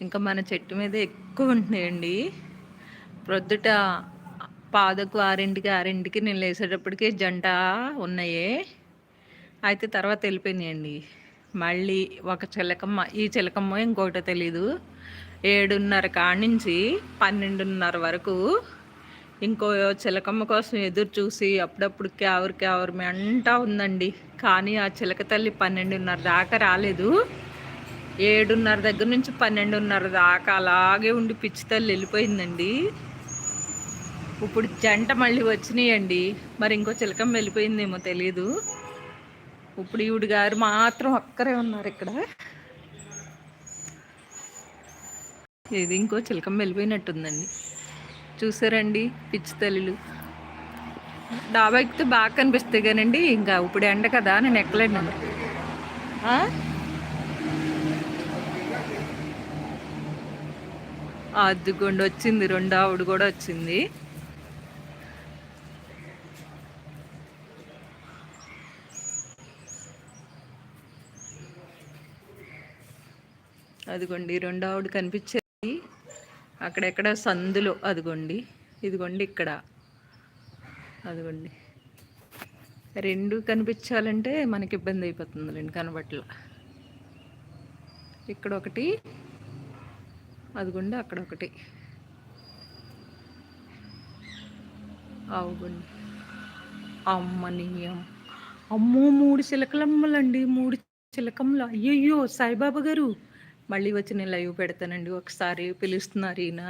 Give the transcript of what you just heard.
ఇంకా మన చెట్టు మీద ఎక్కువ ఉంటున్నాయండి. ప్రొద్దుట పాదకు ఆరింటికి ఆరింటికి నేను లేసేటప్పటికి జంట ఉన్నాయే. అయితే తర్వాత వెళ్ళిపోయినాయండి. మళ్ళీ ఒక చిలకమ్మ ఈ చిలకమ్మ ఇంకోటో తెలీదు. ఏడున్నర కాడి నుంచి పన్నెండున్నర వరకు ఇంకో చిలకమ్మ కోసం ఎదురు చూసి అప్పుడప్పుడు క్యావరు క్యావరు అంటా ఉందండి. కానీ ఆ చిలక తల్లి పన్నెండున్నర దాకా రాలేదు. ఏడున్నర దగ్గర నుంచి పన్నెండున్నర దాకా అలాగే ఉండి పిచ్చి తల్లి వెళ్ళిపోయిందండి. ఇప్పుడు జంట మళ్ళీ వచ్చినాయండి. మరి ఇంకో చిలకం వెళ్ళిపోయిందేమో తెలియదు ఇప్పుడు ఈవిడ గారు మాత్రం ఒక్కరే ఉన్నారు ఇక్కడ. ఇది ఇంకో చిలకం వెళ్ళిపోయినట్టుందండి. చూసారండి పిచ్చి తల్లిలు. డాబా ఎక్కితే బాగా కనిపిస్తాయి కానండి. ఇంకా ఇప్పుడు ఎండ కదా నేను ఎక్కలేనండి. అద్దుకోండి వచ్చింది. రెండు ఆవిడ కూడా వచ్చింది. అదిగోండి రెండు ఆవిడ కనిపించేది. అక్కడెక్కడ సందులో అదిగోండి ఇదిగోండి ఇక్కడ. అదిగోండి. రెండు కనిపించాలంటే మనకి ఇబ్బంది అయిపోతుంది రెండు కనబట్ల ఇక్కడ ఒకటి అదిగోండి అక్కడ ఒకటి. అవుగండి అమ్మనీయం అమ్మో మూడు చిలకలమ్మలండి మూడు చిలకమ్మలు. అయ్యయ్యో సాయిబాబా గారు. మళ్ళీ వచ్చి నేను లైవ్ పెడతానండి. ఒకసారి పిలుస్తున్నారు ఈయన.